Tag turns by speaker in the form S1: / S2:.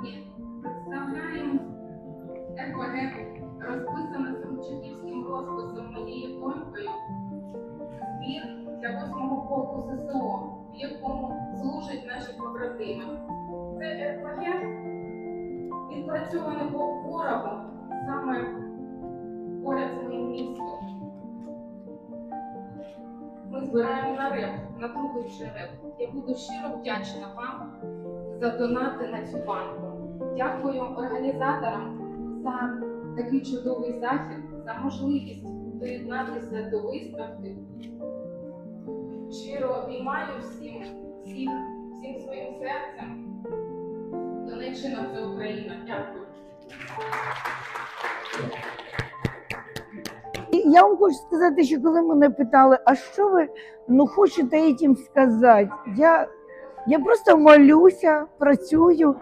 S1: сьогодні представляємо РПГ, розписане Сумчиківським розписом моєю донькою, збір для восьмого полку ЗСО, в якому служать наші побратими. Це РПГ відпрацьоване по ворогу саме поряд з моїм містом. Ми збираємо на реп, на другий реп. Я буду щиро вдячна вам за донати на цю банку. Дякую організаторам за такий чудовий захід, за можливість доєднатися до виставки. Щиро обіймаю всім, всіх, всім своїм серцем. Донеччина це Україна. Дякую.
S2: Я вам хочу сказати, що коли мене питали, а що ви ну, хочете цим сказати? Я, я просто молюся, працюю.